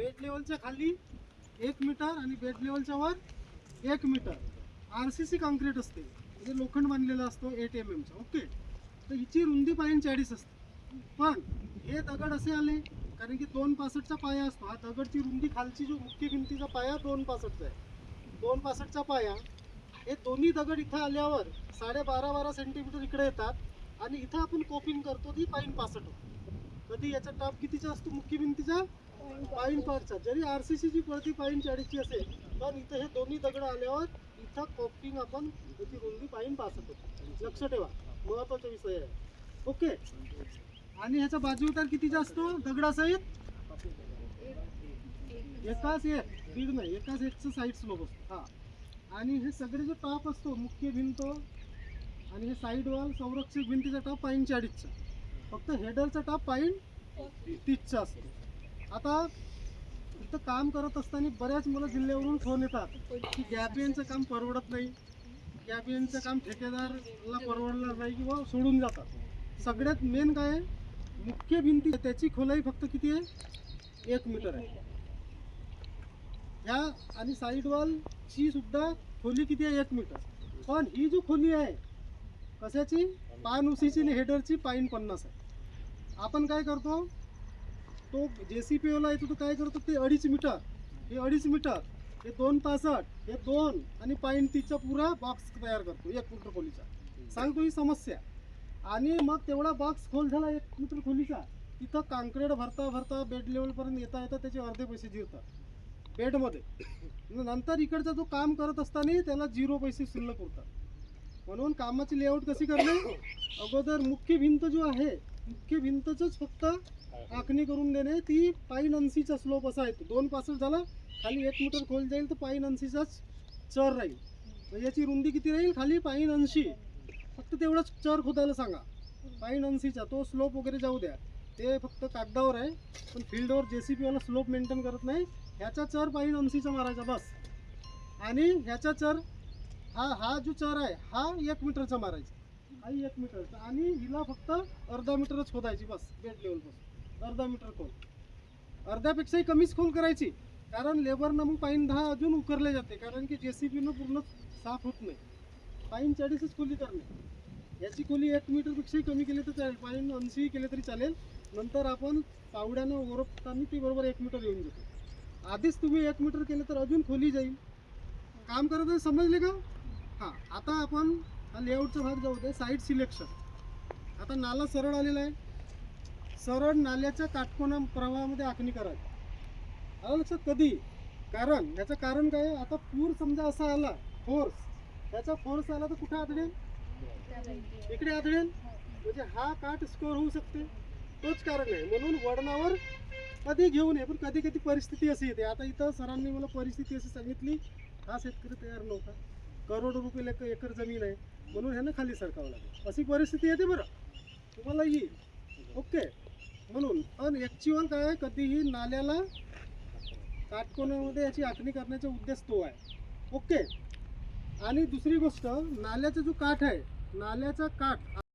Bed लेवलच्या खाली एक metre आणि बेड लेवलच्या वर एक metre. R C C concrete असते. म्हणजे लोखंड बांधलेला असतो एट एम एमचा ओके तर हिची रुंदी पायन चाळीस असते. पण हे दगड असे आले कारण की दोन पासष्टचा पाया असतो. हा दगडची रुंदी खालची जो मुख्य भिंतीचा पाया दोन पासष्टचा आहे. दोन पासष्टचा पाया हे दोन्ही दगड इथं आल्यावर साडे बारा बारा सेंटीमीटर इकडे येतात. आणि इथं आपण कोपिंग करतो ती पाईन पासष्ट होतो. कधी याचा टाप कितीचा असतो? मुख्य भिंतीचा? पाईन पाचचा जरी आर सी सीची पडती पाईन चाळीसची असेल पण इथं हे दोन्ही दगड आल्यावर इथं कॉपिंग आपण त्याची रुंदी पाईन पासष्ट होतो. लक्ष ठेवा. महत्त्वाचा विषय आहे. ओके? आणि ह्याचा बाजू उतार कितीचा असतो? दगडासहित? एकाच एक दीड नाही एकाच एकचं साईड स्लोप असतो हा. आणि हे सगळे जो टॉप असतो मुख्य भिंत आणि हे साईड वॉल संरक्षक भिंतीचा टॉप पाईन चाळीसचा. फक्त हेडरचा टॉप पाईन तीसचा असतो. आता इथं काम करत असताना बऱ्याच मुलं जिल्ह्यावरून फोन येतात की गॅबियनचं काम परवडत नाही. गॅबियनचं काम ठेकेदारला परवडणार नाही किंवा सोडून जातात. सगळ्यात मेन काय आहे? मुख्य भिंती त्याची खोलाई फक्त किती आहे? एक मीटर आहे. ह्या आणि साईड वॉलची सुद्धा खोली किती आहे? एक मीटर. पण ही जी खोली आहे कशाची? पान उशीची आणि हेडरची पाईन पन्नास आहे. आपण काय करतो? तो जे सी पी ओला येतो तो काय करतो? ते अडीच मीटर. हे अडीच मीटर हे दोन पासष्ट हे दोन आणि पाईन तीसचा पुरा बॉक्स तयार करतो एक मीटर खोलीचा. सांगतो ही समस्या. आणि मग तेवढा बॉक्स खोल झाला एक मीटर खोलीचा. तिथं काँक्रीट भरता भरता बेड लेवलपर्यंत येता येता त्याचे अर्धे पैसे जिरतात. बेडमध्ये. नंतर इकडचा जो काम करत असताना त्याला झिरो पैसे शिल्लक उरतात म्हणून कामाची लेआउट कशी करणे अगोदर मुख्य भिंत जो आहे मुख्य भिंतच फक्त आखणी करून देणे. ती पाईन अंशीचा स्लोप असा आहे. दोन पासष्ट झाला खाली एक मीटर खोल जाईल तर पाईन अंशीचाच चर राहील. याची रुंदी किती राहील? खाली पाईन अंशी फक्त तेवढाच चर खोदायला सांगा. पाईन अंशीचा तो स्लोप वगैरे जाऊ द्या. ते फक्त कागदावर आहे पण फील्डवर जे सी पीवाला स्लोप मेंटेन करत नाही. ह्याचा चर पाईन अंशीचा मारायचा बस. आणि ह्याचा चर हा हा जो चर आहे हा एक मीटरचा मारायचा. आई एक मीटर आणि हिला फक्त अर्धा मीटरच खोदायची बस बेड लेवलपासून अर्धा मीटर खोल. अर्ध्यापेक्षाही कमीच खोल करायची. कारण लेबरनं मग पाईन दहा अजून उकरले जाते. कारण की जे सी पीनं पूर्ण साफ होत नाही. पाईन चाळीसच खोली करणे. याची खोली एक मीटरपेक्षाही कमी केली तर चालेल. पाईन ऐंशी केले तरी चालेल. नंतर आपण पावड्यानं ओरपताना ती बरोबर एक मीटर येऊन जाते. आधीच तुम्ही एक मीटर केलं तर अजून खोली जाईल. काम करत समजले का? हां. आता आपण हा लेआउटचा भाग जाऊ दे साईड सिलेक्शन आता नाला सरळ आलेला आहे. सरळ नाल्याच्या काटकोना प्रवाहामध्ये आखणी करायची आलं लक्षात कधी? कारण याचं कारण काय आहे? आता पूर समजा असा आला फोर्स त्याचा फोर्स आला तर कुठे आदळेल? इकडे आदळेल? म्हणजे हा काठ स्कोर होऊ शकते. तोच कारण आहे. म्हणून वडणावर कधी घेऊ नये पण कधी कधी परिस्थिती अशी येते. आता इथं सरांनी मला परिस्थिती अशी सांगितली. हा शेतकरी तयार नव्हता. करोडो रुपये एक एकर जमीन आहे. म्हणून ह्यानं खाली सरकावं लागेल. अशी परिस्थिती येते बरं. तुम्हाला येईल. ओके. म्हणून पण ॲक्च्युअल काय आहे? कधीही नाल्याला काटकोनामध्ये याची आखणी करण्याचा उद्देश तो आहे. ओके. आणि दुसरी गोष्ट नाल्याचा जो काठ आहे नाल्याचा काठ